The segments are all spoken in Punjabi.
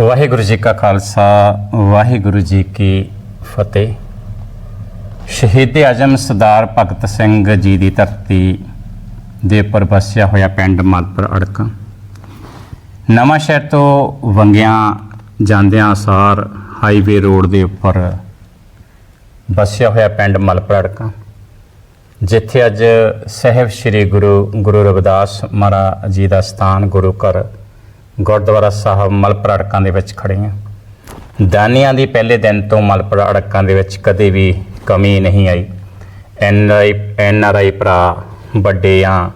ਵਾਹਿਗੁਰੂ ਜੀ ਕਾ ਖਾਲਸਾ, ਵਾਹਿਗੁਰੂ ਜੀ ਕੀ ਫਤਿਹ। ਸ਼ਹੀਦ ਆਜਮ ਸਰਦਾਰ ਭਗਤ ਸਿੰਘ ਜੀ ਦੀ ਧਰਤੀ ਦੇ ਉੱਪਰ ਵਸਿਆ ਹੋਇਆ ਪਿੰਡ ਮਲਪੁਰ ਅੜਕਾ। ਨਵਾਂ ਸ਼ਹਿਰ ਤੋਂ ਵੰਗਿਆਂ ਜਾਂਦਿਆਂ ਸਾਰ ਹਾਈਵੇ ਰੋਡ ਦੇ ਉੱਪਰ ਵਸਿਆ ਹੋਇਆ ਪਿੰਡ ਮਲਪੁਰ ਅੜਕਾ। ਜਿੱਥੇ ਅੱਜ ਸਹਿਬ ਸ੍ਰੀ ਗੁਰੂ ਗੁਰੂ ਰਵਿਦਾਸ ਮਹਾਰਾਜ ਜੀ ਦਾ ਸਥਾਨ ਗੁਰੂ ਘਰ ਗੁਰਦੁਆਰਾ ਸਾਹਿਬ ਮਲਪੁਰ ਅੜਕਾਂ ਦੇ ਵਿੱਚ ਖੜੇ ਹਾਂ। ਦਾਨੀਆਂ ਦੀ ਪਹਿਲੇ ਦਿਨ ਤੋਂ ਮਲਪੁਰ ਅੜਕਾਂ ਦੇ ਵਿੱਚ ਕਦੇ ਵੀ ਕਮੀ ਨਹੀਂ ਆਈ। ਐਨ ਆਈ, ਐਨ ਆਰ ਆਈ ਭਰਾ ਵੱਡੇ ਵੱਡਿਆਂ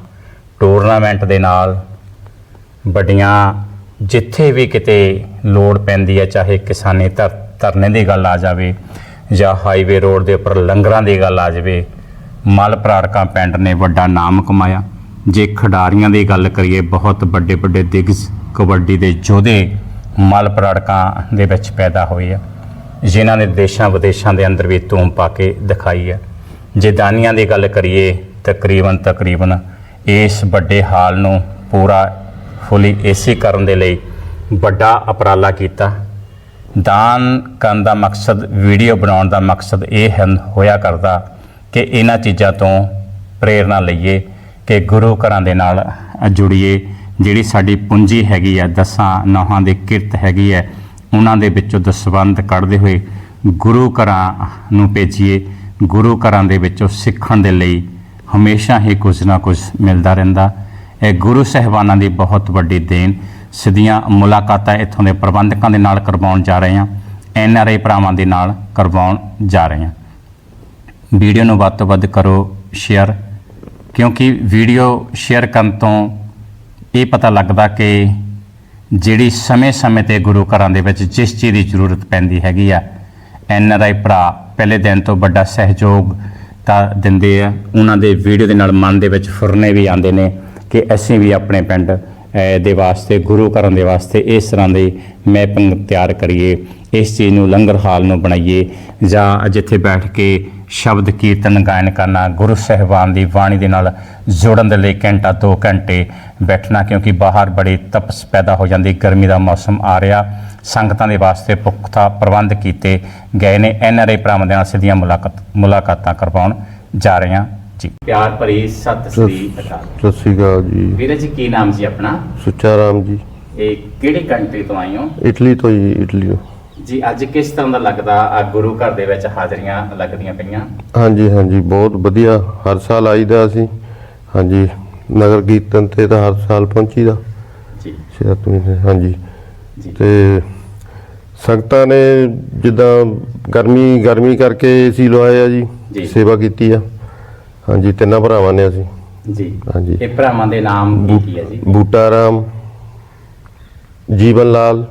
ਟੂਰਨਾਮੈਂਟ ਦੇ ਨਾਲ ਵੱਡੀਆਂ ਜਿੱਥੇ ਵੀ ਕਿਤੇ ਲੋੜ ਪੈਂਦੀ ਹੈ ਚਾਹੇ ਕਿਸਾਨੀ ਧਰ, ਧਰਨੇ ਦੀ ਗੱਲ ਆ ਜਾਵੇ ਜਾਂ ਹਾਈਵੇ ਰੋਡ ਦੇ ਉੱਪਰ ਲੰਗਰਾਂ ਦੀ ਗੱਲ ਆ ਜਾਵੇ ਮਲ ਪ੍ਰਾਰਕਾਂ ਪਿੰਡ ਨੇ ਵੱਡਾ ਨਾਮ ਕਮਾਇਆ। ਜੇ ਖਿਡਾਰੀਆਂ ਦੀ ਗੱਲ ਕਰੀਏ, ਬਹੁਤ ਵੱਡੇ ਵੱਡੇ ਦਿਗਜ ਕਬੱਡੀ ਦੇ ਯੋਧੇ ਮਲ ਪ੍ਰਾਰਕਾਂ ਦੇ ਵਿੱਚ ਪੈਦਾ ਹੋਏ ਆ। ਜਿਨ੍ਹਾਂ ਨੇ ਦੇਸ਼ਾਂ ਵਿਦੇਸ਼ਾਂ ਦੇ ਅੰਦਰ ਵੀ ਧੂਮ ਪਾ ਕੇ ਦਿਖਾਈ ਹੈ ਜੇ ਦਾਨੀਆਂ ਦੀ ਗੱਲ ਕਰੀਏ, ਤਕਰੀਬਨ ਤਕਰੀਬਨ ਇਸ ਵੱਡੇ ਹਾਲ ਨੂੰ ਪੂਰਾ ਫੁੱਲੀ ਏਸੀ ਕਰਨ ਦੇ ਲਈ ਵੱਡਾ ਉਪਰਾਲਾ ਕੀਤਾ। ਦਾਨ ਕਰਨ ਦਾ ਮਕਸਦ, ਵੀਡੀਓ ਬਣਾਉਣ ਦਾ ਮਕਸਦ ਇਹ ਹਨ, ਹੋਇਆ ਕਰਦਾ ਕਿ ਇਹਨਾਂ ਚੀਜ਼ਾਂ ਤੋਂ ਪ੍ਰੇਰਣਾ ਲਈਏ ਕਿ ਗੁਰੂ ਘਰਾਂ ਦੇ ਨਾਲ ਜੁੜੀਏ। ਜਿਹੜੀ ਸਾਡੀ ਪੂੰਜੀ ਹੈਗੀ ਆ, ਦਸਾਂ ਨੌਹਾਂ ਦੀ ਕਿਰਤ ਹੈਗੀ ਹੈ ਉਹਨਾਂ ਦੇ ਵਿੱਚੋਂ ਦਸਵੰਧ ਕੱਢਦੇ ਹੋਏ ਗੁਰੂ ਘਰਾਂ ਨੂੰ ਭੇਜੀਏ। ਗੁਰੂ ਘਰਾਂ ਦੇ ਵਿੱਚੋਂ ਸਿੱਖਣ ਦੇ ਲਈ ਹਮੇਸ਼ਾ ਹੀ ਕੁਝ ਨਾ ਕੁਝ ਮਿਲਦਾ ਰਹਿੰਦਾ। ਇਹ ਗੁਰੂ ਸਹਿਬਾਨਾਂ ਦੀ ਬਹੁਤ ਵੱਡੀ ਦੇਣ। ਸਿੱਧੀਆਂ ਮੁਲਾਕਾਤਾਂ ਇੱਥੋਂ ਦੇ ਪ੍ਰਬੰਧਕਾਂ ਦੇ ਨਾਲ ਕਰਵਾਉਣ ਜਾ ਰਹੇ ਹਾਂ। ਐਨ ਆਰ ਆਈ ਭਰਾਵਾਂ ਦੇ ਨਾਲ ਕਰਵਾਉਣ ਜਾ ਰਹੇ ਹਾਂ। ਵੀਡੀਓ ਨੂੰ ਵੱਧ ਤੋਂ ਵੱਧ ਕਰੋ, ਸ਼ੇਅਰ, ਕਿਉਂਕਿ ਵੀਡੀਓ ਸ਼ੇਅਰ ਕਰਨ ਤੋਂ ਇਹ ਪਤਾ ਲੱਗਦਾ ਕਿ ਜਿਹੜੀ ਸਮੇਂ-ਸਮੇਂ ਤੇ ਗੁਰੂ ਘਰਾਂ ਦੇ ਵਿੱਚ ਜਿਸ ਚੀਜ਼ ਦੀ ਜ਼ਰੂਰਤ ਪੈਂਦੀ ਹੈਗੀ ਆ ਐਨ ਆਰ ਆਈ ਭਰਾ ਪਹਿਲੇ ਦਿਨ ਤੋਂ ਵੱਡਾ ਸਹਿਯੋਗ ਤਾਂ ਦਿੰਦੇ ਆ। ਉਹਨਾਂ ਦੇ ਵੀਡੀਓ ਦੇ ਨਾਲ ਮਨ ਦੇ ਵਿੱਚ ਫੁਰਨੇ ਵੀ ਆਉਂਦੇ ਨੇ ਕਿ ਅਸੀਂ ਵੀ ਆਪਣੇ ਪਿੰਡ ਦੇ ਵਾਸਤੇ, ਗੁਰੂ ਘਰਾਂ ਦੇ ਵਾਸਤੇ ਇਸ ਤਰ੍ਹਾਂ ਦੀ ਮੈਪਿੰਗ ਤਿਆਰ ਕਰੀਏ, ਇਸ ਚੀਜ਼ ਨੂੰ ਲੰਗਰ ਹਾਲ ਨੂੰ ਬਣਾਈਏ, ਜਾਂ ਜਿੱਥੇ ਬੈਠ ਕੇ ਸ਼ਬਦ ਕੀਰਤਨ ਗਾਇਨ ਕਰਨਾ, ਗੁਰੂ ਸਾਹਿਬਾਨ ਦੀ ਬਾਣੀ ਦੇ ਨਾਲ ਜੁੜਨ ਦੇ ਲਈ ਘੰਟਾ 2 ਘੰਟੇ ਬੈਠਣਾ ਕਿਉਂਕਿ ਬਾਹਰ ਬੜੀ ਤਪਸ ਪੈਦਾ ਹੋ ਜਾਂਦੀ ਗਰਮੀ ਦਾ ਮੌਸਮ ਆ ਰਿਹਾ। ਸੰਗਤਾਂ ਦੇ ਵਾਸਤੇ ਪੁਖਤਾ ਪ੍ਰਬੰਧ ਕੀਤੇ ਗਏ ਨੇ। ਐਨਆਰਆਈ ਭਰਾਵਾਂ ਦੇ ਨਾਲ ਸਿੱਧੀਆਂ ਮੁਲਾਕਾਤ ਮੁਲਾਕਾਤਾਂ ਕਰਵਾਉਣ ਜਾ ਰਹੇ ਹਾਂ। ਜੀ। ਪਿਆਰ ਭਰੀ ਸਤਿ ਸ੍ਰੀ ਅਕਾਲ। ਸਤਿ ਸ਼੍ਰੀ ਅਕਾਲ ਜੀ। ਵੀਰੇ ਜੀ ਕੀ ਨਾਮ ਜੀ ਆਪਣਾ? ਸੁੱਚਾ ਰਾਮ ਜੀ। ਇਹ ਕਿਹੜੀ ਕੰਟਰੀ ਤੋਂ ਆਏ ਹੋ? ਇਟਲੀ ਤੋਂ ਜੀ ਇਟਲੀ ਤੋਂ। ਜੀ ਅੱਜ ਕਿਸ ਤਰ੍ਹਾਂ ਦਾ ਲੱਗਦਾ? ਆ ਗੁਰੂ ਘਰ ਦੇ ਵਿੱਚ ਹਾਜ਼ਰੀਆਂ ਲੱਗਦੀਆਂ ਪਈਆਂ? ਹਾਂਜੀ ਹਾਂਜੀ ਬਹੁਤ ਵਧੀਆ। ਹਰ ਸਾਲ ਆਈਦਾ ਅਸੀਂ। ਹਾਂਜੀ। ਨਗਰ ਕੀਰਤਨ ਤੇ ਤਾਂ ਹਰ ਸਾਲ ਪਹੁੰਚੀਦਾ। ਜੀ। ਸਿਹਤ ਮਹੀਨੇ ਹਾਂਜੀ। ਜੀ। ਤੇ ਸੰਗਤਾਂ ਨੇ ਜਿੱਦਾਂ ਗਰਮੀ ਗਰਮੀ ਕਰਕੇ ਏਸੀ ਲਵਾਏ ਆ ਜੀ। ਸੇਵਾ ਕੀਤੀ ਆ। ਹਾਂਜੀ ਤਿੰਨਾਂ ਭਰਾਵਾਂ ਨੇ ਅਸੀਂ। ਜੀ। ਹਾਂਜੀ। ਇਹ ਭਰਾਵਾਂ ਦੇ ਨਾਮ ਕੀ ਕੀ ਹੈ ਜੀ? ਬੂਟਾ ਰਾਮ ਜੀਵਨ ਲਾਲ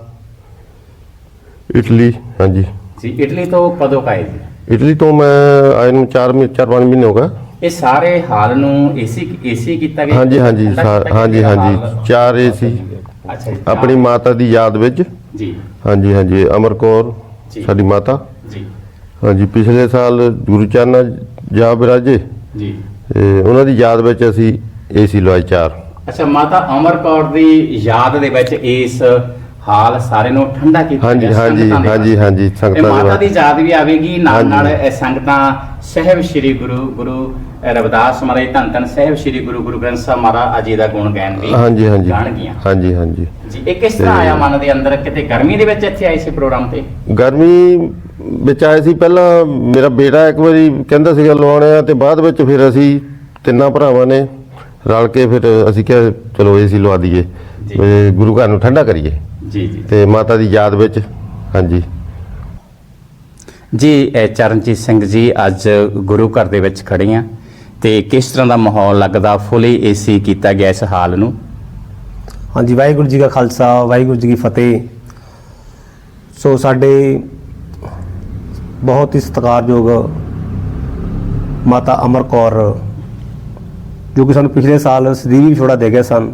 ਇਟਲੀ ਹਾਂਜੀ। ਜੀ ਇਟਲੀ ਤੋਂ ਕਦੋਂ ਜੀ? ਇਟਲੀ ਤੋਂ ਮੈਂ ਆਏ ਨੂੰ 4 ਮਹੀਨੇ 4-5 ਮਹੀਨੇ ਹੋ ਗਏ। ਇਹ ਸਾਰੇ ਹਾਲ ਨੂੰ ਏਸੀ ਏਸੀ ਕੀਤਾ ਗਿਆ? ਹਾਂਜੀ ਹਾਂਜੀ ਠੰਡਾ ਸਾ- ਕੀਤਾ ਹਾਂਜੀ ਗਿਆ ਹਾਂਜੀ। ਹਾਲ? ਚਾਰ ਏਸੀ। ਅੱਛਾ ਜੀ। ਆਪਣੀ ਮਾਤਾ ਦੀ ਯਾਦ ਵਿੱਚ। ਜੀ। ਹਾਂਜੀ ਹਾਂਜੀ ਅਮਰ ਕੌਰ ਜੀ। ਸਾਡੀ ਮਾਤਾ। ਜੀ। ਹਾਂਜੀ ਪਿਛਲੇ ਸਾਲ ਗੁਰੂ ਚਰਨਾਂ ਜਾ ਬਿਰਾਜੇ। ਜੀ। ਤੇ ਉਹਨਾਂ ਦੀ ਯਾਦ ਵਿੱਚ ਅਸੀਂ ਏਸੀ ਲਵਾਈ ਚਾਰ। ਅੱਛਾ ਮਾਤਾ ਅਮਰ ਕੌਰ ਦੀ ਯਾਦ ਦੇ ਵਿੱਚ ਇਸ ਹਾਲ ਸਾਰੇ ਨੂੰ ਠੰਡਾ ਕੀਤਾ ਹਾਂਜੀ ਹਾਂਜੀ ਹਾਂਜੀ। ਹਾਂਜੀ ਸੰਗਤਾਂ ਮਾਤਾ ਦੀ ਯਾਦ ਵੀ ਆਵੇਗੀ ਨਾਲ। ਨਾਲ ਇਹ ਸੰਗਤਾਂ ਸਹਿਬ ਸ੍ਰੀ ਗੁਰੂ ਗੁਰੂ ਰਵਿਦਾਸ ਮਹਾਰਾਜ ਧੰਨ ਧੰਨ ਸਹਿਬ ਸ੍ਰੀ ਗੁਰੂ ਗੁਰੂ ਗ੍ਰੰਥ ਸਾਹਿਬ ਮਹਾਰਾਜ ਜੀ ਦਾ ਗੁਣ ਗਾਇਨ ਵੀ ਹਾਂਜੀ ਹਾਂਜੀ। ਗਾਣਗੀਆਂ ਹਾਂਜੀ ਹਾਂਜੀ। ਜੀ ਇਹ ਕਿਸ ਤਰ੍ਹਾਂ ਆਇਆ ਮਨ ਦੇ ਅੰਦਰ? ਕਿਤੇ ਗਰਮੀ ਦੇ ਵਿੱਚ ਇੱਥੇ ਆਏ ਸੀ ਪ੍ਰੋਗਰਾਮ ਤੇ? ਗਰਮੀ ਵਿੱਚ ਆਏ ਸੀ ਪਹਿਲਾਂ ਮੇਰਾ ਬੇਟਾ ਇੱਕ ਵਾਰੀ ਕਹਿੰਦਾ ਸੀਗਾ ਲਵਾਉਣੇ ਆ ਤੇ ਬਾਅਦ ਵਿੱਚ ਫਿਰ ਅਸੀਂ ਤਿੰਨਾਂ ਭਰਾਵਾਂ ਨੇ ਰਲ ਕੇ ਫਿਰ ਅਸੀਂ ਕਿਹਾ ਚਲੋ ਏਸੀ ਲਵਾ ਦਈਏ। ਗੁਰੂ ਘਰ ਨੂੰ ਠੰਡਾ ਕਰੀਏ। ਜੀ ਜੀ। ਤੇ ਮਾਤਾ ਦੀ ਯਾਦ ਵਿੱਚ ਹਾਂਜੀ। ਜੀ ਇਹ ਚਰਨਜੀਤ ਸਿੰਘ ਜੀ ਅੱਜ ਗੁਰੂ ਘਰ ਦੇ ਵਿੱਚ ਖੜੇ ਆ ਤੇ ਕਿਸ ਤਰ੍ਹਾਂ ਦਾ ਮਾਹੌਲ ਲੱਗਦਾ ਫੁੱਲੀ ਏਸੀ ਕੀਤਾ ਗਿਆ ਇਸ ਹਾਲ ਨੂੰ? ਹਾਂਜੀ ਵਾਹਿਗੁਰੂ ਜੀ ਕਾ ਖਾਲਸਾ ਵਾਹਿਗੁਰੂ ਜੀ ਕੀ ਫਤਿਹ। ਸੋ ਸਾਡੇ ਬਹੁਤ ਹੀ ਸਤਿਕਾਰਯੋਗ ਮਾਤਾ ਅਮਰ ਕੌਰ ਜੋ ਕਿ ਸਾਨੂੰ ਪਿਛਲੇ ਸਾਲ ਸਦੀਵੀ ਵਿਛੋੜਾ ਦੇ ਗਏ ਸਨ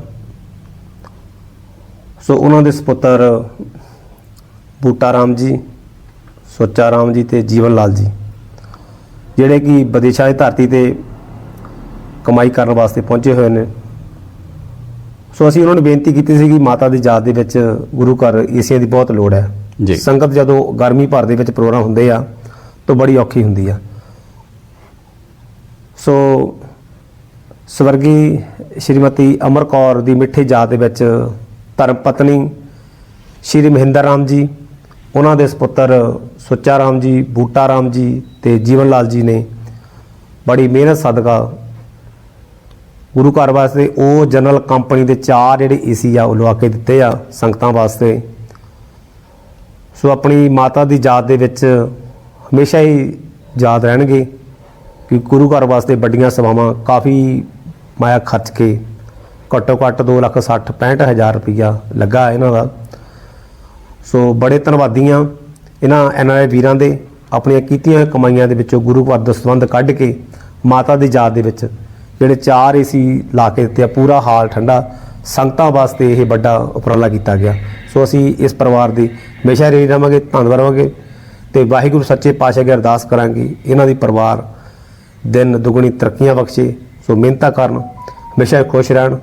ਸੋ ਉਹਨਾਂ ਦੇ ਸੁਪੁੱਤਰ ਬੂਟਾ ਰਾਮ ਜੀ ਸੋਚਾ ਰਾਮ ਜੀ ਤੇ ਜੀਵਨ ਲਾਲ ਜੀ ਜਿਹੜੇ ਕਿ ਵਿਦੇਸ਼ਾਂ ਦੀ ਧਰਤੀ ਤੇ ਕਮਾਈ ਕਰਨ ਵਾਸਤੇ ਪਹੁੰਚੇ ਹੋਏ ਨੇ। ਸੋ ਅਸੀਂ ਉਹਨਾਂ ਨੂੰ ਬੇਨਤੀ ਕੀਤੀ ਸੀ ਕਿ ਮਾਤਾ ਦੀ ਯਾਦ ਦੇ ਵਿੱਚ ਗੁਰੂ ਘਰ ਏਸੀਆਂ ਦੀ ਬਹੁਤ ਲੋੜ ਹੈ। ਜੀ। ਸੰਗਤ ਜਦੋਂ ਗਰਮੀ ਭਰ ਦੇ ਵਿੱਚ ਪ੍ਰੋਗਰਾਮ ਹੁੰਦੇ ਆ ਤਾਂ ਬੜੀ ਔਖੀ ਹੁੰਦੀ ਆ। ਸੋ ਸਵਰਗੀ ਸ਼੍ਰੀਮਤੀ ਅਮਰ ਕੌਰ ਦੀ ਮਿੱਠੀ ਯਾਦ ਦੇ ਵਿੱਚ ਧਰਮ ਪਤਨੀ ਸ਼੍ਰੀ ਮਹਿੰਦਰ ਰਾਮ ਜੀ, ਉਹਨਾਂ ਦੇ ਸੁਪੁੱਤਰ ਸੁੱਚਾ ਰਾਮ ਜੀ, ਬੂਟਾ ਰਾਮ ਜੀ ਤੇ ਜੀਵਨ ਲਾਲ ਜੀ ਨੇ ਬੜੀ ਮਿਹਨਤ ਸਦਕਾ ਗੁਰੂ ਘਰ ਵਾਸਤੇ ਉਹ ਜਨਰਲ ਕੰਪਨੀ ਦੇ ਚਾਰ ਜਿਹੜੇ ਏਸੀ ਆ ਉਹ ਲਵਾ ਕੇ ਦਿੱਤੇ ਆ ਸੰਗਤਾਂ ਵਾਸਤੇ। ਸੋ ਆਪਣੀ ਮਾਤਾ ਦੀ ਯਾਦ ਦੇ ਵਿੱਚ ਹਮੇਸ਼ਾ ਹੀ ਯਾਦ ਰਹਿਣਗੇ ਕਿ ਗੁਰੂ ਘਰ ਵਾਸਤੇ ਵੱਡੀਆਂ ਸੇਵਾਵਾਂ ਕਾਫੀ ਮਾਇਆ ਖਰਚ ਕੇ ਘੱਟੋ ਘੱਟ 2 ਲੱਖ 60 65 ਹਜ਼ਾਰ ਰੁਪਈਆ ਲੱਗਾ ਇਹਨਾਂ ਦਾ। ਸੋ ਬੜੇ ਧੰਨਵਾਦੀ ਹਾਂ ਇਹਨਾਂ ਐਨਆਰਆਈ ਵੀਰਾਂ ਦੇ, ਆਪਣੀਆਂ ਕੀਤੀਆਂ ਕਮਾਈਆਂ ਦੇ ਵਿੱਚੋਂ ਗੁਰੂ ਘਰ ਦਾ ਸੰਬੰਧ ਕੱਢ ਕੇ ਮਾਤਾ ਦੀ ਯਾਦ ਦੇ ਵਿੱਚ ਜਿਹੜੇ ਚਾਰ ਏਸੀ ਲਾ ਕੇ ਦਿੱਤੇ ਆ, ਪੂਰਾ ਹਾਲ ਠੰਡਾ, ਸੰਗਤਾਂ ਵਾਸਤੇ ਇਹ ਵੱਡਾ ਉਪਰਾਲਾ ਕੀਤਾ ਗਿਆ। ਸੋ ਅਸੀਂ ਇਸ ਪਰਿਵਾਰ ਦੀ ਹਮੇਸ਼ਾ ਰਹੀ ਰਵਾਂਗੇ ਧੰਨਵਾਦ ਰਵਾਂਗੇ ਤੇ ਵਾਹਿਗੁਰੂ ਸੱਚੇ ਪਾਤਸ਼ਾਹ ਅੱਗੇ ਅਰਦਾਸ ਕਰਾਂਗੇ, ਇਹਨਾਂ ਦੀ ਪਰਿਵਾਰ ਦਿਨ ਦੁਗਣੀ ਤਰੱਕੀਆਂ ਬਖਸ਼ੇ। ਸੋ ਮਿਹਨਤਾਂ ਕਰਨ, ਹਮੇਸ਼ਾ ਖੁਸ਼ ਰਹਿਣ।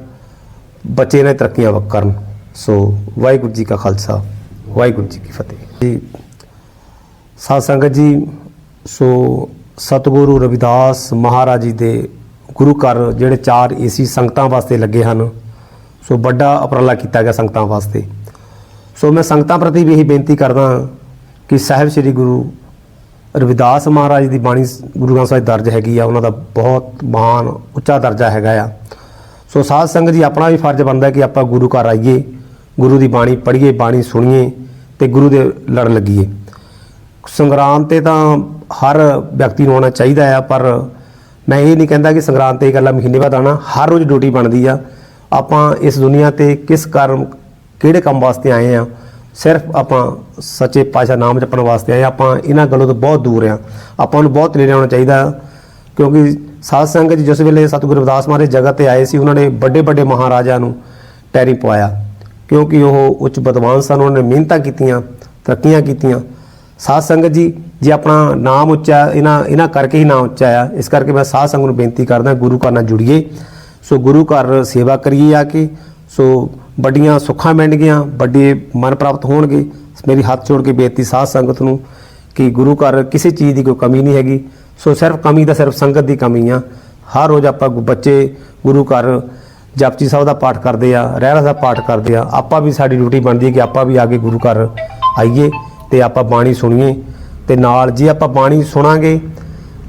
ਬੱਚੇ ਨੇ ਤਰੱਕੀਆਂ ਵਕ ਕਰਨ। ਸੋ ਵਾਹਿਗੁਰੂ ਜੀ ਕਾ ਖਾਲਸਾ, ਵਾਹਿਗੁਰੂ ਜੀ ਕੀ ਫਤਿਹ। ਜੀ, ਸਾਧ ਸੰਗਤ ਜੀ, ਸੋ ਸਤਿਗੁਰੂ ਰਵਿਦਾਸ ਮਹਾਰਾਜ ਜੀ ਦੇ ਗੁਰੂ ਘਰ ਜਿਹੜੇ ਚਾਰ ਏਸੀ ਸੰਗਤਾਂ ਵਾਸਤੇ ਲੱਗੇ ਹਨ, ਸੋ ਵੱਡਾ ਉਪਰਾਲਾ ਕੀਤਾ ਗਿਆ ਸੰਗਤਾਂ ਵਾਸਤੇ। ਸੋ ਮੈਂ ਸੰਗਤਾਂ ਪ੍ਰਤੀ ਵੀ ਇਹੀ ਬੇਨਤੀ ਕਰਦਾ ਕਿ ਸਾਹਿਬ ਸ੍ਰੀ ਗੁਰੂ ਰਵਿਦਾਸ ਮਹਾਰਾਜ ਦੀ ਬਾਣੀ ਗੁਰੂ ਗ੍ਰੰਥ ਸਾਹਿਬ ਦਰਜ ਹੈਗੀ ਆ, ਉਹਨਾਂ ਦਾ ਬਹੁਤ ਮਹਾਨ, ਉੱਚਾ ਦਰਜਾ ਹੈਗਾ ਆ। ਸੋ ਸਾਧ ਸੰਗਤ ਜੀ, ਆਪਣਾ ਵੀ ਫਰਜ਼ ਬਣਦਾ ਕਿ ਆਪਾਂ ਗੁਰੂ ਘਰ ਆਈਏ, ਗੁਰੂ ਦੀ ਬਾਣੀ ਪੜ੍ਹੀਏ, ਬਾਣੀ ਸੁਣੀਏ ਤੇ ਗੁਰੂ ਦੇ ਲੜ ਲੱਗੀਏ ਸੰਗਰਾਂਦ ਤੇ ਤਾਂ ਹਰ ਵਿਅਕਤੀ ਨੂੰ ਆਉਣਾ ਚਾਹੀਦਾ ਆ, ਪਰ ਮੈਂ ਇਹ ਨਹੀਂ ਕਹਿੰਦਾ ਕਿ ਸੰਗਰਾਮ ਤੇ ਇਕੱਲਾ ਮਹੀਨੇ ਬਾਅਦ ਆਉਣਾ, ਹਰ ਰੋਜ਼ ਡਿਊਟੀ ਬਣਦੀ ਆ ਆਪਾਂ ਇਸ ਦੁਨੀਆ ਤੇ ਕਿਸ ਕਾਰਨ ਕਿਹੜੇ ਕੰਮ ਵਾਸਤੇ ਆਏ ਆ, ਸਿਰਫ ਆਪਾਂ ਸੱਚੇ ਪਾਤਸ਼ਾਹ ਨਾਮ ਜਪਣ ਵਾਸਤੇ ਆਏ ਹਾਂ। ਆਪਾਂ ਇਹਨਾਂ ਗੱਲੋਂ ਤੋਂ ਬਹੁਤ ਦੂਰ ਆ ਆਪਾਂ ਨੂੰ ਬਹੁਤ ਨੇੜੇ ਆਉਣਾ ਚਾਹੀਦਾ, ਕਿਉਂਕਿ ਸਾਧ ਸੰਗਤ ਜੀ, ਜਿਸ ਵੇਲੇ ਸਤਿਗੁਰੂ ਰਵਿਦਾਸ ਮਹਾਰਾਜ ਜਗਤ ਤੇ ਆਏ ਸੀ, ਉਹਨਾਂ ਨੇ ਵੱਡੇ ਵੱਡੇ ਮਹਾਰਾਜਾ ਨੂੰ ਟੈਰੀ ਪਵਾਇਆ। ਕਿਉਂਕਿ ਉਹ ਉੱਚ ਵਿਦਵਾਨ ਸਨ, ਉਹਨਾਂ ਨੇ ਮਿਹਨਤਾਂ ਕੀਤੀਆਂ, ਤਰੱਕੀਆਂ ਕੀਤੀਆਂ। ਸਾਧ ਸੰਗਤ ਜੀ, ਜੇ ਆਪਣਾ ਨਾਮ ਉੱਚਾ, ਇਹਨਾਂ ਇਹਨਾਂ ਕਰਕੇ ਹੀ ਨਾਮ ਉੱਚਾ ਆ, ਇਸ ਕਰਕੇ ਮੈਂ ਸਾਧ ਸੰਗਤ ਨੂੰ ਬੇਨਤੀ ਕਰਦਾ, ਗੁਰੂ ਘਰ ਨਾਲ ਜੁੜੀਏ। ਸੋ ਗੁਰੂ ਘਰ ਸੇਵਾ ਕਰੀਏ ਆ ਕੇ, ਸੋ ਵੱਡੀਆਂ ਸੁੱਖਾਂ ਮਿਲਣਗੀਆਂ ਵੱਡੇ ਮਨ ਪ੍ਰਾਪਤ ਹੋਣਗੇ। ਮੇਰੀ ਹੱਥ ਜੋੜ ਕੇ ਬੇਨਤੀ ਸਾਧ ਸੰਗਤ ਨੂੰ ਕਿ ਗੁਰੂ ਘਰ ਕਿਸੇ ਚੀਜ਼ ਦੀ ਕੋਈ ਕਮੀ ਨਹੀਂ ਹੈਗੀ। ਸੋ ਸਿਰਫ ਕਮੀ ਦਾ ਸਿਰਫ ਸੰਗਤ ਦੀ ਕਮੀ ਆ। ਹਰ ਰੋਜ਼ ਆਪਾਂ ਗੁ- ਬੱਚੇ, ਗੁਰੂ ਘਰ, ਜਪਜੀ ਸਾਹਿਬ ਦਾ ਪਾਠ ਕਰਦੇ ਆ ਰਹਿਰਾਸ ਦਾ ਪਾਠ ਕਰਦੇ ਆ। ਆਪਾਂ ਵੀ ਸਾਡੀ ਡਿਊਟੀ ਬਣਦੀ ਹੈ ਕਿ ਆਪਾਂ ਵੀ ਆ ਕੇ ਗੁਰੂ ਘਰ ਆਈਏ ਤੇ ਆਪਾਂ ਬਾਣੀ ਸੁਣੀਏ ਤੇ ਨਾਲ ਜੇ ਆਪਾਂ ਬਾਣੀ ਸੁਣਾਂਗੇ,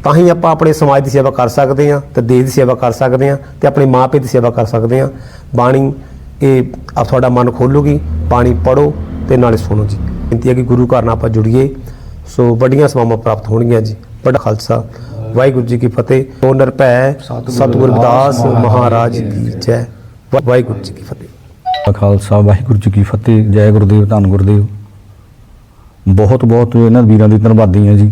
ਤਾਂ ਹੀ ਆਪਾਂ ਆਪਣੇ ਸਮਾਜ ਦੀ ਸੇਵਾ ਕਰ ਸਕਦੇ ਹਾਂ ਤੇ ਦੇਸ਼ ਦੀ ਸੇਵਾ ਕਰ ਸਕਦੇ ਹਾਂ ਤੇ ਆਪਣੇ ਮਾਪੇ ਦੀ ਸੇਵਾ ਕਰ ਸਕਦੇ ਹਾਂ ਬਾਣੀ ਇਹ ਆ ਤੁਹਾਡਾ ਮਨ ਖੋਲੂਗੀ, ਬਾਣੀ ਪੜੋ ਤੇ ਨਾਲੇ ਸੁਣੋ ਜੀ। ਬੇਨਤੀ ਹੈ ਕਿ ਗੁਰੂ ਘਰ ਨਾਲ ਆਪਾਂ ਜੁੜੀਏ। ਸੋ ਵੱਡੀਆਂ ਸੇਵਾਵਾਂ ਪ੍ਰਾਪਤ ਹੋਣਗੀਆਂ ਜੀ। ਵੱਡਾ ਖਾਲਸਾ। ਵਾਹਿਗੁਰੂ ਜੀ ਕੀ ਫਤਿਹ। ਓ ਨਿਰਭੈ ਸਤਿਗੁਰੂ ਰਵਿਦਾਸ ਮਹਾਰਾਜ ਕੀ ਜੈ। ਵਾਹਿਗੁਰੂ ਜੀ ਕੀ ਫਤਿਹ। ਖਾਲਸਾ, ਵਾਹਿਗੁਰੂ ਜੀ ਕੀ ਫਤਿਹ। ਜੈ ਗੁਰਦੇਵ, ਧੰਨ ਗੁਰਦੇਵ। ਬਹੁਤ ਬਹੁਤ ਇਹਨਾਂ ਵੀਰਾਂ ਦੀ ਧੰਨਵਾਦੀ ਹਾਂ ਜੀ,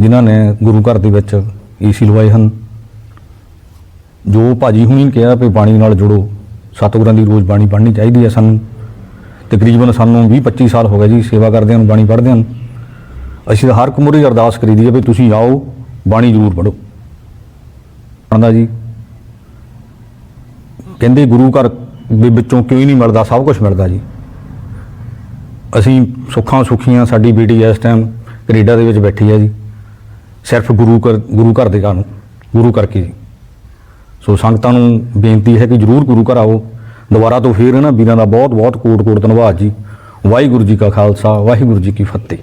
ਜਿਨ੍ਹਾਂ ਨੇ ਗੁਰੂ ਘਰ ਦੇ ਵਿੱਚ ਏਸੀ ਲਵਾਏ ਹਨ। ਜੋ ਭਾਜੀ ਹੁਣੀ ਕਿਹਾ ਵੀ ਬਾਣੀ ਨਾਲ ਜੁੜੋ, ਸਤਿਗੁਰਾਂ ਦੀ ਰੋਜ਼ ਬਾਣੀ ਪੜ੍ਹਨੀ ਚਾਹੀਦੀ ਹੈ ਸਾਨੂੰ। ਤਕਰੀਬਨ ਸਾਨੂੰ 20 25 ਸਾਲ ਹੋ ਗਏ ਜੀ ਸੇਵਾ ਕਰਦਿਆਂ ਨੂੰ ਬਾਣੀ ਪੜ੍ਹਦਿਆਂ ਨੂੰ। ਅਸੀਂ ਤਾਂ ਹਰ ਕੁਮਰੀ ਅਰਦਾਸ ਕਰੀਦੀ ਹੈ ਵੀ ਤੁਸੀਂ ਆਓ, ਬਾਣੀ ਜ਼ਰੂਰ ਪੜ੍ਹੋ। ਆਂਦਾ ਜੀ, ਕਹਿੰਦੇ ਗੁਰੂ ਘਰ ਦੇ ਵਿੱਚੋਂ ਕਿਉਂ ਨਹੀਂ ਮਿਲਦਾ, ਸਭ ਕੁਝ ਮਿਲਦਾ ਜੀ। ਅਸੀਂ ਸੁੱਖਾਂ ਸੁਖੀਆਂ, ਸਾਡੀ ਬੇਟੀ ਇਸ ਟਾਈਮ ਕੈਨੇਡਾ ਦੇ ਵਿੱਚ ਬੈਠੀ ਹੈ ਜੀ। ਸਿਰਫ ਗੁਰੂ ਘਰ ਗੁਰੂ ਘਰ ਦੇ ਕਾਰਨ ਗੁਰੂ ਕਰਕੇ ਜੀ। ਸੋ ਸੰਗਤਾਂ ਨੂੰ ਬੇਨਤੀ ਹੈ ਕਿ ਜਰੂਰ ਗੁਰੂ ਘਰ ਆਓ। ਦੁਬਾਰਾ ਤੋਂ ਫੇਰ ਇਹਨਾਂ ਵੀਰਾਂ ਦਾ ਬਹੁਤ ਬਹੁਤ ਕੋਟ ਕੋਟ ਧੰਨਵਾਦ ਜੀ। ਵਾਹਿਗੁਰੂ ਜੀ ਕਾ ਖਾਲਸਾ, ਵਾਹਿਗੁਰੂ ਜੀ ਕੀ ਫਤਿਹ।